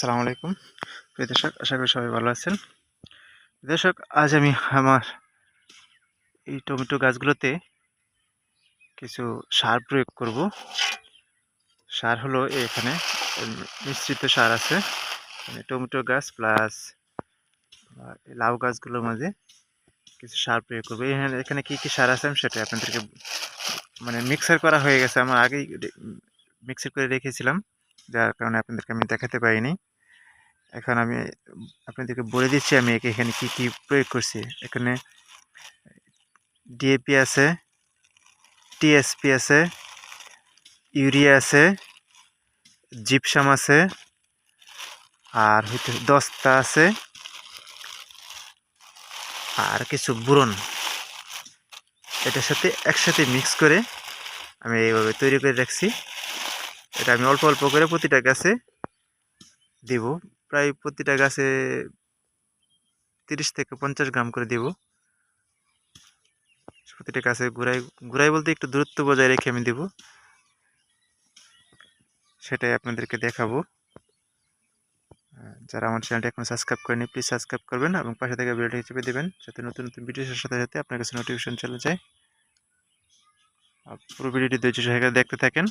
আসসালামু আলাইকুম। প্রিয় দর্শক, আশা করি সবাই ভালো আছেন। দর্শক, আজ আমি আমার এই টমেটো গাছগুলোতে কিছু সার প্রয়োগ করব। সার হলো এখানে মিশ্রিত সার আছে। মানে টমেটো গাছ প্লাস লাউ গাছগুলোর মাঝে কিছু সার প্রয়োগ করব। এখানে এখানে কী কী সার আছে আমি সেটা আপনাদেরকে মানে মিক্সার করা হয়ে গেছে। আমার আগেই মিক্সার করে রেখেছিলাম। যার কারণে আপনাদেরকে আমি দেখাতে পারিনি। এখন আমি, আপনাদেরকে বলে দিচ্ছি আমি একে এখানে কি কি প্রয়োগ করছি। এখানে ডিএপি আছে টিএসপি আছে, ইউরিয়া আছে, জিপসাম আছে, আর হইতে দস্তা আছে, আর কিছু বুরন। এটার সাথে একসাথে মিক্স করে আমি এইভাবে তৈরি করে রাখছি। এটা আমি অল্প অল্প করে প্রতিটা গাছে দিব। প্রায় প্রতিটা গাছে তিরিশ থেকে পঞ্চাশ গ্রাম করে দিব। প্রতিটা গাছে গুড়াই গুড়াই বলতে একটু দূরত্ব বজায় রেখে আমি দিব। সেটাই আপনাদেরকে দেখাবো। যারা আমার চ্যানেলটি এখন সাবস্ক্রাইব করেনি প্লিজ সাবস্ক্রাইব করবেন এবং পাশে থেকে ভিডিওটি চেপে দেবেন যাতে নতুন নতুন ভিডিও আসার সাথে সাথে আপনার কাছে নোটিফিকেশন চলে যায়। পুরো ভিডিওটি ধৈর্য সহকারে দেখতে থাকেন।